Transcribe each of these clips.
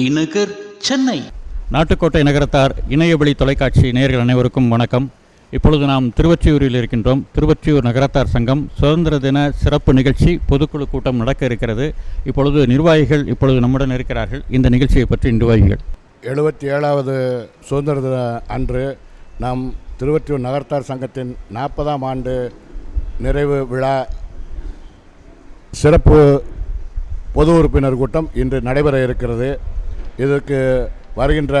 T Nagar Chennai. Nattukottai Nagarathar இணையவழி தொலைக்காட்சி நேயர்கள் அனைவருக்கும் வணக்கம். இப்பொழுது நாம் திருவொற்றியூரில் இருக்கின்றோம். திருவொற்றியூர் நகரத்தார் சங்கம் சுதந்திர தின சிறப்பு நிகழ்ச்சி பொதுக்குழு கூட்டம் நடக்க இருக்கிறது. இப்பொழுது நிர்வாகிகள் இப்பொழுது நம்முடன் இருக்கிறார்கள். இந்த நிகழ்ச்சியை பற்றி நிர்வாகிகள் எழுபத்தி ஏழாவது சுதந்திர தின அன்று நாம் திருவற்றியூர் நகர்த்தார் சங்கத்தின் நாற்பதாம் ஆண்டு நிறைவு விழா சிறப்பு பொது உறுப்பினர் கூட்டம் இன்று நடைபெற இருக்கிறது. இதற்கு வருகின்ற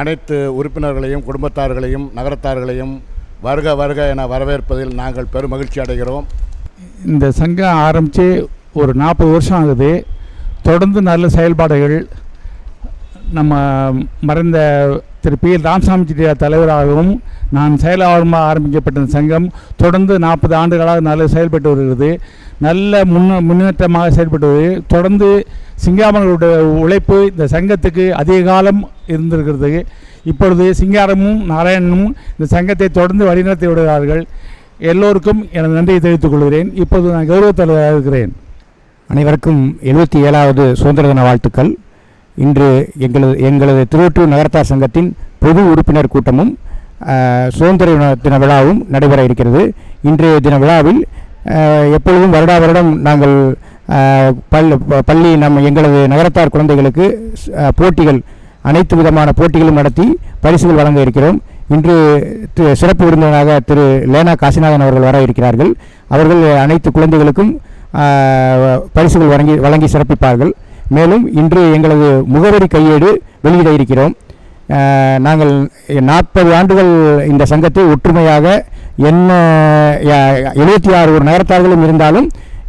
அனைத்து உறுப்பினர்களையும் குடும்பத்தார்களையும் நகரத்தார்களையும் வருக வருக என வரவேற்பதில் நாங்கள் பெரும் மகிழ்ச்சி அடைகிறோம். இந்த சங்கம் ஆரம்பித்து ஒரு நாற்பது வருஷம் ஆகுது. தொடர்ந்து நல்ல செயல்பாடுகள் நம்ம மறைந்த திரு பி ராமசாமி செட்டியார் தலைவராகவும் நான் செயலாளருமாக ஆரம்பிக்கப்பட்ட சங்கம் தொடர்ந்து நாற்பது ஆண்டுகளாக நல்ல செயல்பட்டு வருகிறது. நல்ல முன்ன முன்னேற்றமாக செயல்பட்டு வருகிறது. தொடர்ந்து சிங்காமங்களுடைய உழைப்பு இந்த சங்கத்துக்கு அதிக காலம் இருந்திருக்கிறது. இப்பொழுது சிங்காரமும் நாராயணனும் இந்த சங்கத்தை தொடர்ந்து வழிநடத்தி விடுகிறார்கள் எல்லோருக்கும் எனது நன்றியை தெரிவித்துக் கொள்கிறேன். இப்போது நான் கௌரவ தலைவராக இருக்கிறேன். அனைவருக்கும் எழுபத்தி ஏழாவது சுதந்திர தின வாழ்த்துக்கள். இன்று எங்களது எங்களது திருவொற்றூர் நகரத்தார் சங்கத்தின் பொது உறுப்பினர் கூட்டமும் சுதந்திர தின- விழாவும் நடைபெற இருக்கிறது. இன்றைய தின விழாவில் எப்பொழுதும் வருடா வருடம் நாங்கள் பல் பள்ளி நம்ம எங்களது நகரத்தார் குழந்தைகளுக்கு போட்டிகள் அனைத்து விதமான போட்டிகளும் நடத்தி பரிசுகள் வழங்க இருக்கிறோம். இன்று திரு சிறப்பு விருந்தினராக திரு லேனா காசிநாதன் அவர்கள் வர இருக்கிறார்கள். அவர்கள் அனைத்து குழந்தைகளுக்கும் பரிசுகள் வழங்கி வழங்கி சிறப்பிப்பார்கள். மேலும் இன்று எங்களது முகவரி கையேடு வெளியிட இருக்கிறோம். நாங்கள் நாற்பது ஆண்டுகள் இந்த சங்கத்தை ஒற்றுமையாக என்ன எழுபத்தி ஆறு ஒரு நகரத்தார்களும் இருந்தாலும்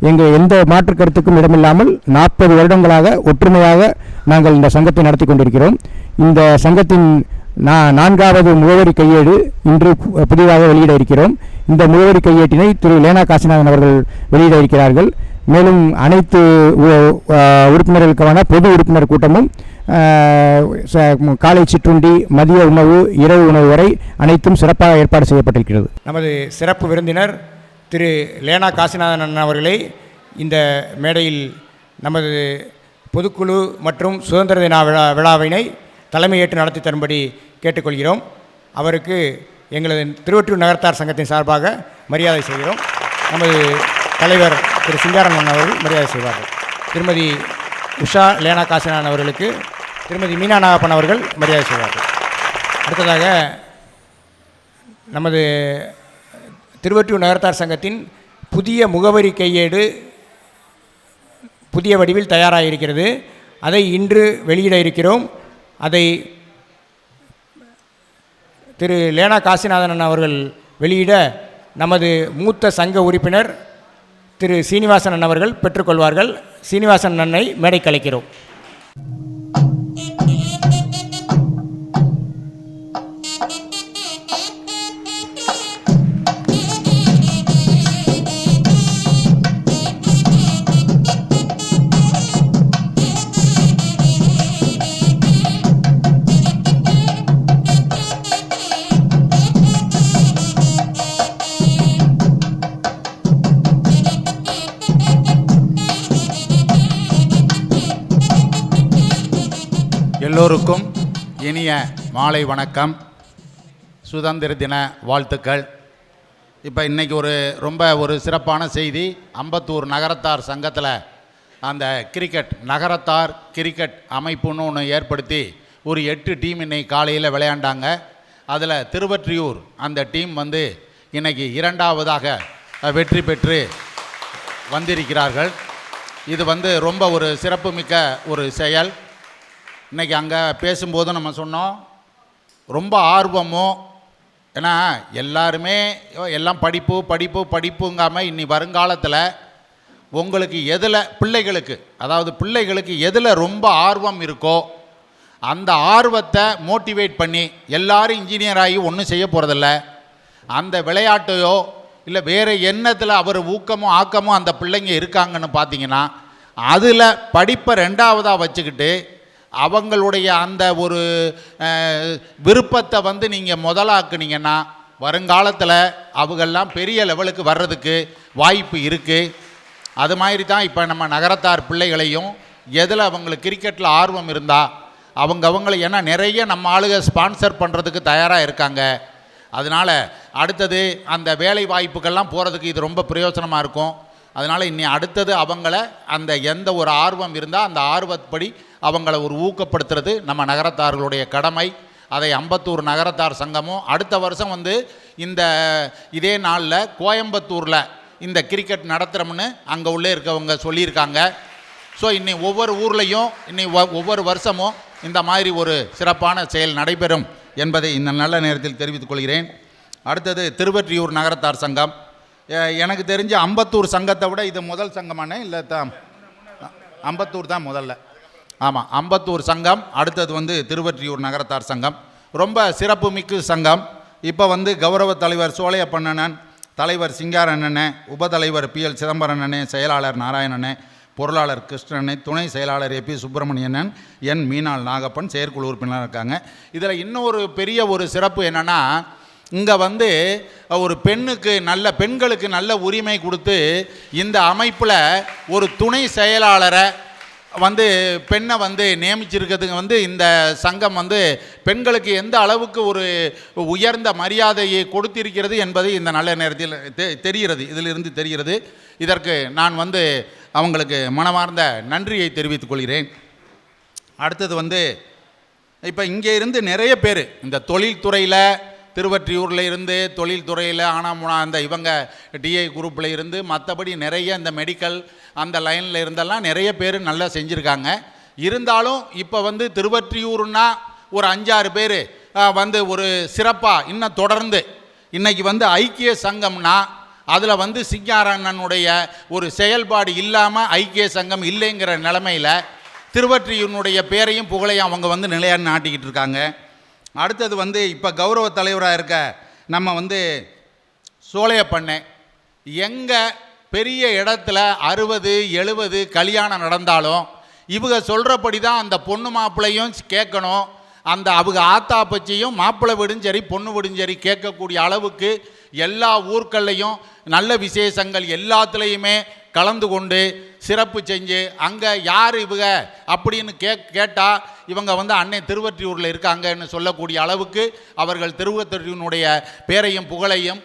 எங்கள் எந்த மாற்று கருத்துக்கும் இடமில்லாமல் நாற்பது வருடங்களாக ஒற்றுமையாக நாங்கள் இந்த சங்கத்தை நடத்தி கொண்டிருக்கிறோம். இந்த சங்கத்தின் நா நான்காவது முகவரி கையேடு இன்று புதிதாக வெளியிட இருக்கிறோம். இந்த முகவரி கையேட்டினை திரு. லேனா காசிநாதன் அவர்கள் வெளியிட இருக்கிறார்கள். மேலும் அனைத்து உ- உறுப்பினர்களுக்கான பொது உறுப்பினர் கூட்டமும் ச- காலை சிற்றுண்டி மதிய உணவு இரவு உணவு வரை அனைத்தும் சிறப்பாக ஏற்பாடு செய்யப்பட்டிருக்கிறது. நமது சிறப்பு விருந்தினர் திரு லேனா காசிநாதன் அண்ணன் அவர்களை இந்த மேடையில் நமது பொதுக்குழு மற்றும் சுதந்திர தின விழா விழாவினை தலைமையேற்று நடத்தி தரும்படி கேட்டுக்கொள்கிறோம். அவருக்கு எங்களது திருவற்றூர் நகர்த்தார் சங்கத்தின் சார்பாக மரியாதை செய்கிறோம். நமது தலைவர் திரு சிங்காரன் அண்ணன் அவர்கள் மரியாதை செய்வார்கள். திருமதி உஷா லேனா காசினான் அவர்களுக்கு திருமதி மீனா நாகப்பன் அவர்கள் மரியாதை செய்வார்கள். அடுத்ததாக நமது திருவற்றியூர் நகரத்தார் சங்கத்தின் புதிய முகவரி கையேடு புதிய வடிவில் தயாராக இருக்கிறது அதை இன்று வெளியிட இருக்கிறோம். அதை திரு லேனா காசிநாதன் அவர்கள் வெளியிட நமது மூத்த சங்க உறுப்பினர் திரு சீனிவாசன் அண்ணன் அவர்கள் பெற்றுக்கொள்வார்கள். சீனிவாசன் அண்ணனை மேடை கலைக்கிறோம் எல்லோருக்கும் இனிய மாலை வணக்கம். சுதந்திர தின வாழ்த்துக்கள். இப்போ இன்றைக்கி ஒரு ரொம்ப ஒரு சிறப்பான செய்தி. அம்பத்தூர் நகரத்தார் சங்கத்தில் அந்த கிரிக்கெட் நகரத்தார் கிரிக்கெட் அமைப்புன்னு ஒன்று ஏற்படுத்தி ஒரு எட்டு டீம் இன்னைக்கு காலையில் விளையாண்டாங்க. அதில் திருவற்றியூர் அந்த டீம் வந்து இன்றைக்கி இரண்டாவதாக வெற்றி பெற்று வந்திருக்கிறார்கள். இது வந்து ரொம்ப ஒரு சிறப்புமிக்க ஒரு செயல். இன்றைக்கி அங்கே பேசும்போது நம்ம சொன்னோம் ரொம்ப ஆர்வமோ ஏன்னா எல்லாருமே எல்லாம் படிப்பு படிப்பு படிப்புங்காமல் இன்னி வருங்காலத்தில் உங்களுக்கு எதில் பிள்ளைகளுக்கு அதாவது பிள்ளைகளுக்கு எதில் ரொம்ப ஆர்வம் இருக்கோ அந்த ஆர்வத்தை மோட்டிவேட் பண்ணி எல்லாரும் இன்ஜினியர் ஆகி ஒன்றும் செய்ய போகிறதில்ல அந்த விளையாட்டையோ இல்லை வேறு எண்ணத்தில் அவர் ஊக்கமோ ஆக்கமோ அந்த பிள்ளைங்க இருக்காங்கன்னு பார்த்தீங்கன்னா அதில் படிப்பை ரெண்டாவதாக வச்சுக்கிட்டு அவங்களுடைய அந்த ஒரு விருப்பத்தை வந்து நீங்கள் முதலாக்குனீங்கன்னா வருங்காலத்தில் அவங்கெல்லாம் பெரிய லெவலுக்கு வர்றதுக்கு வாய்ப்பு இருக்குது அது மாதிரி தான் இப்போ நம்ம நகரத்தார் பிள்ளைகளையும் எதில் அவங்களுக்கு கிரிக்கெட்டில் ஆர்வம் இருந்தால் அவங்க அவங்கள ஏன்னா நிறைய நம்ம ஆளுக ஸ்பான்சர் பண்ணுறதுக்கு தயாராக இருக்காங்க. அதனால் அடுத்தது அந்த வேலை வாய்ப்புகள்லாம் போகிறதுக்கு இது ரொம்ப பிரயோஜனமாக இருக்கும். அதனால் இன்னி அடுத்தது அவங்கள அந்த எந்த ஒரு ஆர்வம் இருந்தால் அந்த ஆர்வப்படி அவங்கள ஒரு ஊக்கப்படுத்துறது நம்ம நகரத்தார்களுடைய கடமை. அதை அம்பத்தூர் நகரத்தார் சங்கமும் அடுத்த வருஷம் வந்து இந்த இதே நாளில் கோயம்புத்தூரில் இந்த கிரிக்கெட் நடத்துகிறோம்னு அங்கே உள்ளே இருக்கவங்க சொல்லியிருக்காங்க. ஸோ இன்னி ஒவ்வொரு ஊர்லேயும் இன்னி ஒவ்வொரு வருஷமும் இந்த மாதிரி ஒரு சிறப்பான செயல் நடைபெறும் என்பதை இந்த நல்ல நேரத்தில் தெரிவித்துக் கொள்கிறேன். அடுத்தது திருவற்றியூர் நகரத்தார் சங்கம். எனக்கு தெரிஞ்ச அம்பத்தூர் சங்கத்தை விட இது முதல் சங்கமானே இல்லை தான் அம்பத்தூர் தான் முதல்ல. ஆமாம் அம்பத்தூர் சங்கம் அடுத்தது வந்து திருவற்றியூர் நகரத்தார் சங்கம். ரொம்ப சிறப்புமிக்க சங்கம். இப்போ வந்து கௌரவ தலைவர் சோழையப்பண்ணனன் தலைவர் சிங்காரண்ணனே உபதலைவர் பி எல் சிதம்பரண்ணனே செயலாளர் நாராயணனே பொருளாளர் கிருஷ்ணனே துணை செயலாளர் ஏபி சுப்பிரமணியனன் என் மீனாள் நாகப்பன் செயற்குழு உறுப்பினராக இருக்காங்க. இதில் இன்னொரு பெரிய ஒரு சிறப்பு என்னென்னா இங்கே வந்து ஒரு பெண்ணுக்கு நல்ல பெண்களுக்கு நல்ல உரிமை கொடுத்து இந்த அமைப்பில் ஒரு துணை செயலாளரை வந்து பெண்ணை வந்து நியமிச்சிருக்கிறதுக்கு வந்து இந்த சங்கம் வந்து பெண்களுக்கு எந்த அளவுக்கு ஒரு உயர்ந்த மரியாதையை கொடுத்திருக்கிறது என்பது இந்த நல்ல நேரத்தில் தெ- தெரிகிறது. இதிலிருந்து தெரிகிறது. இதற்கு நான் வந்து அவங்களுக்கு மனமார்ந்த நன்றியை தெரிவித்துக் கொள்கிறேன். அடுத்தது வந்து இப்போ இங்கே இருந்து நிறைய பேர் இந்த தொழில்துறையில் திருவற்றியூரில் இருந்து தொழில்துறையில் ஆனாமுனா அந்த இவங்க டிஐ குரூப்பில் இருந்து மற்றபடி நிறைய இந்த மெடிக்கல் அந்த லைனில் இருந்தெல்லாம் நிறைய பேர் நல்லா செஞ்சுருக்காங்க. இருந்தாலும் இப்போ வந்து திருவற்றியூர்னா ஒரு அஞ்சாறு பேர் வந்து ஒரு சிறப்பாக இன்னும் தொடர்ந்து இன்றைக்கி வந்து ஐக்கிய சங்கம்னா அதில் வந்து சிங்காரண்ணனுடைய ஒரு செயல்பாடு இல்லாமல் ஐக்கிய சங்கம் இல்லைங்கிற நிலமையில் திருவற்றியூனுடைய பேரையும் புகழையும் அவங்க வந்து நிலையாக நாட்டிக்கிட்டு இருக்காங்க. அடுத்தது வந்து இப்போ கௌரவ தலைவராக இருக்க நம்ம வந்து சோழையப்பண்ணை எங்கே பெரிய இடத்துல அறுபது எழுபது கல்யாணம் நடந்தாலும் இவங்க சொல்கிறபடி தான் அந்த பொண்ணு மாப்பிள்ளையும் கேட்கணும். அந்த அவங்க ஆத்தா பச்சியும் மாப்பிள்ளை விடும் சரி பொண்ணு விடும் சரி கேட்கக்கூடிய அளவுக்கு எல்லா ஊர்கள்லையும் நல்ல விசேஷங்கள் எல்லாத்துலேயுமே கலந்து கொண்டு சிறப்பு செஞ்சு அங்கே யார் இவங்க அப்படின்னு கே கேட்டால் இவங்க வந்து அன்னை திருவற்றியூரில் இருக்காங்கன்னு சொல்லக்கூடிய அளவுக்கு அவர்கள் திருவற்றியூனுடைய பேரையும் புகழையும்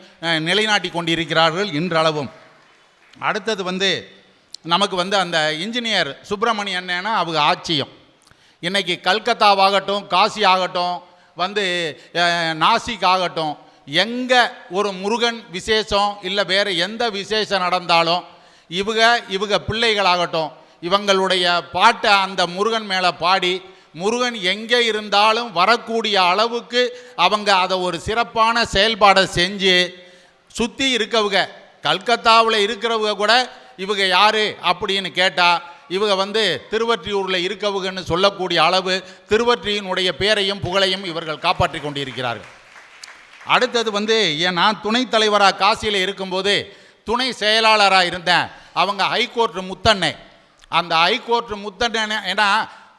நிலைநாட்டி கொண்டிருக்கிறார்கள் இன்றளவும். அடுத்தது வந்து நமக்கு வந்து அந்த இன்ஜினியர் சுப்பிரமணி அண்ணனா அவங்க ஆட்சியம். இன்றைக்கி கல்கத்தாவாகட்டும் காசி ஆகட்டும் வந்து நாசிக் ஆகட்டும் எங்கே ஒரு முருகன் விசேஷம் இல்லை வேறு எந்த விசேஷம் நடந்தாலும் இவங்க இவங்க பிள்ளைகளாகட்டும் இவங்களுடைய பாட்டை அந்த முருகன் மேலே பாடி முருகன் எங்கே இருந்தாலும் வரக்கூடிய அளவுக்கு அவங்க அதை ஒரு சிறப்பான செயல்பாடை செஞ்சு சுற்றி இருக்கவங்க கல்கத்தாவில் இருக்கிறவங்க கூட இவங்க யார் அப்படின்னு கேட்டால் இவங்க வந்து திருவற்றியூரில் இருக்கவங்கன்னு சொல்லக்கூடிய அளவு திருவற்றியினுடைய பேரையும் புகழையும் இவர்கள் காப்பாற்றி கொண்டிருக்கிறார்கள். அடுத்தது வந்து ஏன் நான் துணைத் தலைவராக காசியில் இருக்கும்போது துணை செயலாளராக இருந்தேன். அவங்க ஹைகோர்ட் முத்தண்ணை. அந்த ஹைகோர்ட் முத்தண்ணை ஏன்னா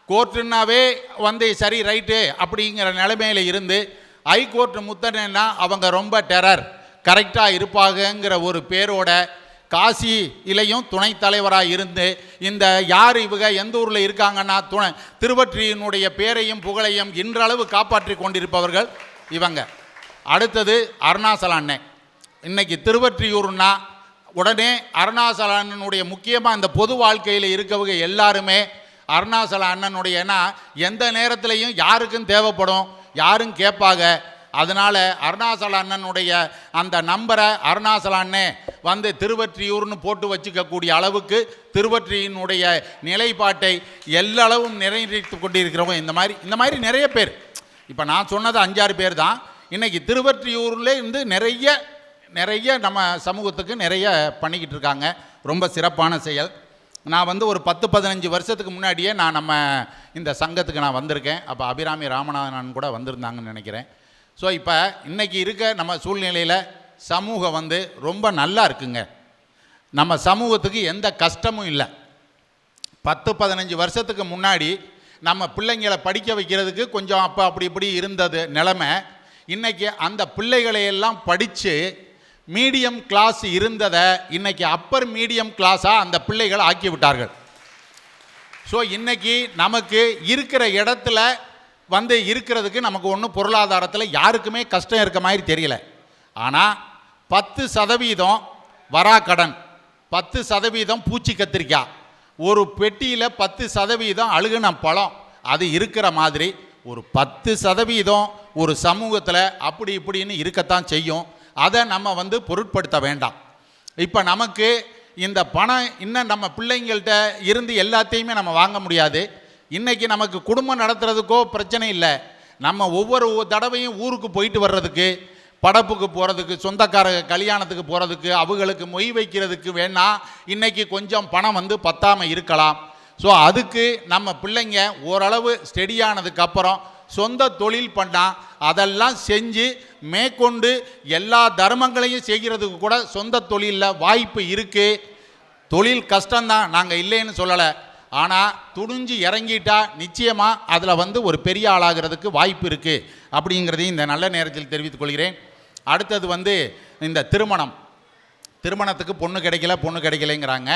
கோர்ட்டுனாவே வந்து சரி ரைட்டு அப்படிங்கிற நிலைமையில் இருந்து ஹைகோர்ட் முத்தண்ணா அவங்க ரொம்ப டெரர் கரெக்டாக இருப்பாங்கங்கிற ஒரு பேரோட காசி இலையும் துணைத் தலைவராக இருந்து இந்த யார் இவங்க எந்த ஊரில் இருக்காங்கன்னா துணை திருவற்றியினுடைய பேரையும் புகழையும் இன்றளவு காப்பாற்றி கொண்டிருப்பவர்கள் இவங்க. அடுத்தது அருணாசல அண்ணன் இன்னைக்கு திருவற்றியூர்னா உடனே அருணாசல அண்ணனுடைய முக்கியமாக இந்த பொது வாழ்க்கையில் இருக்கவங்க எல்லாருமே அருணாசல அண்ணனுடைய ஏன்னா எந்த நேரத்துலையும் யாருக்கும் தேவைப்படும் யாரும் கேட்பாங்க. அதனால் அருணாசல அண்ணனுடைய அந்த நம்பரை அருணாசல அண்ணே வந்து திருவற்றியூர்னு போட்டு வச்சுக்கக்கூடிய அளவுக்கு திருவற்றியினுடைய நிலைப்பாட்டை எல்லளவும் நிறைவேற்றி கொண்டிருக்கிறவங்க இந்த மாதிரி இந்த மாதிரி நிறைய பேர். இப்போ நான் சொன்னது அஞ்சாறு பேர் தான். இன்றைக்கி திருவற்றியூரில் இருந்து நிறைய நிறைய நம்ம சமூகத்துக்கு நிறைய பண்ணிக்கிட்டு இருக்காங்க. ரொம்ப சிறப்பான செயல். நான் வந்து ஒரு பத்து பதினஞ்சு வருஷத்துக்கு முன்னாடியே நான் நம்ம இந்த சங்கத்துக்கு நான் வந்திருக்கேன். அப்போ அபிராமி ராமநாதன் கூட வந்திருந்தாங்கன்னு நினைக்கிறேன். ஸோ இப்போ இன்றைக்கி இருக்க நம்ம சூழ்நிலையில் சமூகம் வந்து ரொம்ப நல்லா இருக்குங்க. நம்ம சமூகத்துக்கு எந்த கஷ்டமும் இல்லை. பத்து பதினஞ்சு வருஷத்துக்கு முன்னாடி நம்ம பிள்ளைங்களை படிக்க வைக்கிறதுக்கு கொஞ்சம் அப்போ அப்படி இப்படி இருந்தது நிலமை. இன்றைக்கி அந்த பிள்ளைகளையெல்லாம் படித்து மீடியம் கிளாஸ் இருந்ததை இன்றைக்கி அப்பர் மீடியம் கிளாஸாக அந்த பிள்ளைகளை ஆக்கி விட்டார்கள். ஸோ இன்றைக்கி நமக்கு இருக்கிற இடத்துல வந்து இருக்கிறதுக்கு நமக்கு ஒன்றும் பொருளாதாரத்தில் யாருக்குமே கஷ்டம் இருக்க மாதிரி தெரியல. ஆனால் பத்து சதவீதம் வராக்கடன் பத்து சதவீதம் பூச்சி கத்திரிக்காய் ஒரு பெட்டியில் பத்து சதவீதம் அழுகுன பழம் அது இருக்கிற மாதிரி ஒரு பத்து சதவீதம் ஒரு சமூகத்தில் அப்படி இப்படின்னு இருக்கத்தான் செய்யும். அதை நம்ம வந்து பொருட்படுத்த வேண்டாம். இப்போ நமக்கு இந்த பணம் இன்னும் நம்ம பிள்ளைங்கள்ட்ட இருந்து எல்லாத்தையுமே நம்ம வாங்க முடியாது. இன்றைக்கி நமக்கு குடும்பம் நடத்துறதுக்கோ பிரச்சனை இல்லை. நம்ம ஒவ்வொரு தடவையும் ஊருக்கு போயிட்டு வர்றதுக்கு படப்புக்கு போகிறதுக்கு சொந்தக்கார கல்யாணத்துக்கு போகிறதுக்கு அவங்களுக்கு மொய் வைக்கிறதுக்கு வேணால் இன்றைக்கி கொஞ்சம் பணம் வந்து பத்தாமல் இருக்கலாம். ஸோ அதுக்கு நம்ம பிள்ளைங்க ஓரளவு ஸ்டெடியானதுக்கப்புறம் சொந்த தொழில் பண்ணால் அதெல்லாம் செஞ்சு மேற்கொண்டு எல்லா தர்மங்களையும் செய்கிறதுக்கு கூட சொந்த தொழிலில் வாய்ப்பு இருக்குது தொழில் கஷ்டம்தான் நாங்கள் இல்லைன்னு சொல்லலை. ஆனால் துணிஞ்சு இறங்கிட்டா நிச்சயமாக அதில் வந்து ஒரு பெரிய ஆளாகிறதுக்கு வாய்ப்பு இருக்குது அப்படிங்கிறதையும் இந்த நல்ல நேரத்தில் தெரிவித்துக் கொள்கிறேன். அடுத்தது வந்து இந்த திருமணம். திருமணத்துக்கு பொண்ணு கிடைக்கல பொண்ணு கிடைக்கலைங்கிறாங்க.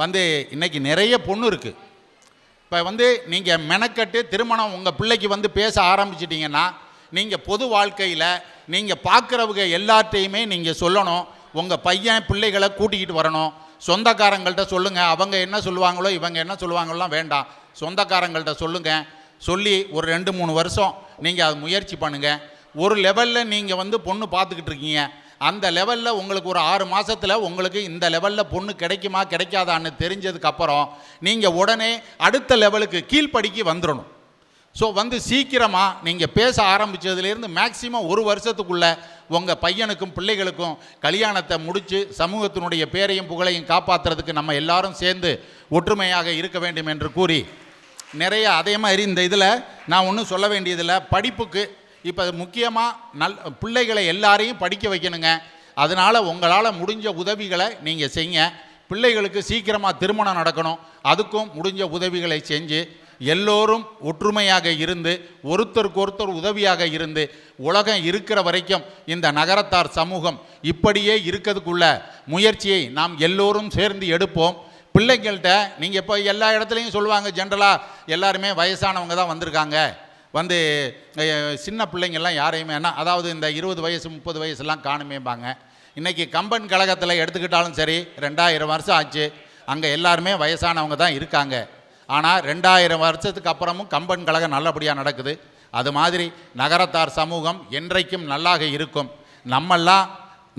வந்து இன்றைக்கி நிறைய பொண்ணு இருக்குது இப்போ வந்து நீங்கள் மெனக்கட்டு திருமணம் உங்கள் பிள்ளைக்கு வந்து பேச ஆரம்பிச்சிட்டிங்கன்னா நீங்கள் பொது வாழ்க்கையில் நீங்கள் பார்க்குறவங்க எல்லாத்தையுமே நீங்கள் சொல்லணும் உங்கள் பையன் பிள்ளைகளை கூட்டிக்கிட்டு வரணும். சொந்தக்காரங்கள்ட்ட சொல்லுங்கள் அவங்க என்ன சொல்லுவாங்களோ இவங்க என்ன சொல்லுவாங்களோ வேண்டாம். சொந்தக்காரங்கள்ட்ட சொல்லுங்கள் சொல்லி ஒரு ரெண்டு மூணு வருஷம் நீங்கள் அது முயற்சி பண்ணுங்கள் ஒரு லெவலில் நீங்கள் வந்து பொண்ணு பார்த்துக்கிட்டு இருக்கீங்க. அந்த லெவலில் உங்களுக்கு ஒரு ஆறு மாதத்தில் உங்களுக்கு இந்த லெவலில் பொண்ணு கிடைக்குமா கிடைக்காதான்னு தெரிஞ்சதுக்கப்புறம் நீங்கள் உடனே அடுத்த லெவலுக்கு கீழ்ப்படிக்கு வந்துடணும் ஸோ வந்து சீக்கிரமாக நீங்கள் பேச ஆரம்பித்ததுலேருந்து மேக்சிமம் ஒரு வருஷத்துக்குள்ளே உங்கள் பையனுக்கும் பிள்ளைகளுக்கும் கல்யாணத்தை முடித்து சமூகத்தினுடைய பேரையும் புகழையும் காப்பாற்றுறதுக்கு நம்ம எல்லாரும் சேர்ந்து ஒற்றுமையாக இருக்க வேண்டும் என்று கூறி நிறைய அதே மாதிரி இந்த இதில் நான் ஒன்றும் சொல்ல வேண்டியதில்லை. படிப்புக்கு இப்போ முக்கியமாக நல் பிள்ளைகளை எல்லாரையும் படிக்க வைக்கணுங்க. அதனால் உங்களால் முடிஞ்ச உதவிகளை நீங்கள் செய்யுங்க. பிள்ளைகளுக்கு சீக்கிரமாக திருமணம் நடக்கணும். அதுக்கும் முடிஞ்ச உதவிகளை செஞ்சு எல்லோரும் ஒற்றுமையாக இருந்து ஒருத்தருக்கு ஒருத்தர் உதவியாக இருந்து உலகம் இருக்கிற வரைக்கும் இந்த நகரத்தார் சமூகம் இப்படியே இருக்கிறதுக்குள்ள முயற்சியை நாம் எல்லோரும் சேர்ந்து எடுப்போம். பிள்ளைங்கள்ட்ட நீங்கள் இப்போ எல்லா இடத்துலையும் சொல்லுவாங்க ஜென்ரலாக எல்லாருமே வயசானவங்க தான் வந்திருக்காங்க. வந்து சின்ன பிள்ளைங்கள்லாம் யாரையுமே என்ன அதாவது இந்த இருபது வயசு முப்பது வயசுலாம் காணுமேம்பாங்க. இன்றைக்கி கம்பன் கழகத்தில் எடுத்துக்கிட்டாலும் சரி ரெண்டாயிரம் வருஷம் ஆச்சு. அங்கே எல்லாருமே வயசானவங்க தான் இருக்காங்க. ஆனால் ரெண்டாயிரம் வருஷத்துக்கு அப்புறமும் கம்பன் கழகம் நல்லபடியாக நடக்குது. அது மாதிரி நகரத்தார் சமூகம் என்றைக்கும் நல்லாக இருக்கும். நம்மெல்லாம்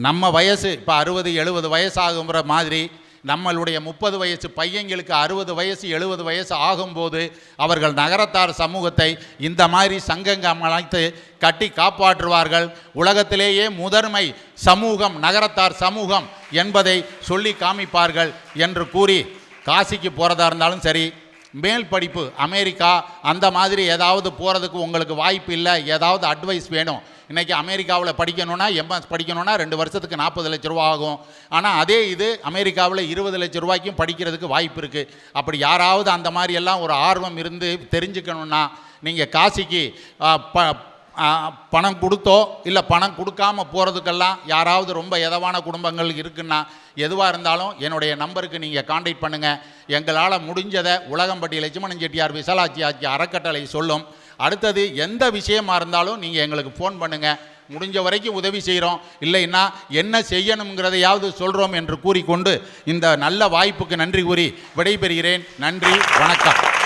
நம்ம வயசு இப்போ அறுபது எழுபது வயசாகுங்கிற மாதிரி நம்மளுடைய முப்பது வயசு பையங்களுக்கு அறுபது வயசு எழுபது வயசு ஆகும்போது அவர்கள் நகரத்தார் சமூகத்தை இந்த மாதிரி சங்கங்கம் அமைத்து கட்டி காப்பாற்றுவார்கள். உலகத்திலேயே முதன்மை சமூகம் நகரத்தார் சமூகம் என்பதை சொல்லி காமிப்பார்கள் என்று கூறி காசிக்கு போகிறதா இருந்தாலும் சரி மேல் படிப்பு அமெரிக்கா அந்த மாதிரி ஏதாவது போகிறதுக்கு உங்களுக்கு வாய்ப்பு இல்லை ஏதாவது அட்வைஸ் வேணும். இன்றைக்கி அமெரிக்காவில் படிக்கணும்னா எம்எஸ் படிக்கணும்னா ரெண்டு வருஷத்துக்கு நாற்பது லட்ச ரூபா ஆகும். ஆனால் அதே இது அமெரிக்காவில் இருபது லட்ச ரூபாய்க்கும் படிக்கிறதுக்கு வாய்ப்பு இருக்குது அப்படி யாராவது அந்த மாதிரி எல்லாம் ஒரு ஆர்வம் இருந்து தெரிஞ்சுக்கணுன்னா நீங்கள் காசிக்கு ப பணம் கொடுத்தோ இல்லை பணம் கொடுக்காம போகிறதுக்கெல்லாம் யாராவது ரொம்ப எதவான குடும்பங்கள் இருக்குன்னா எதுவாக இருந்தாலும் என்னுடைய நம்பருக்கு நீங்கள் காண்டாக்ட் பண்ணுங்கள் எங்களால் முடிஞ்சதை உலகம்பட்டி லட்சுமணன் செட்டியார் விசாலாட்சி ஆட்சி அறக்கட்டளை சொல்லும். அடுத்தது எந்த விஷயமாக இருந்தாலும் நீங்கள் எங்களுக்கு ஃபோன் பண்ணுங்கள் முடிஞ்ச வரைக்கும் உதவி செய்கிறோம் இல்லைன்னா என்ன செய்யணுங்கிறதையாவது சொல்கிறோம் என்று கூறிக்கொண்டு இந்த நல்ல வாய்ப்புக்கு நன்றி கூறி விடைபெறுகிறேன். நன்றி வணக்கம்.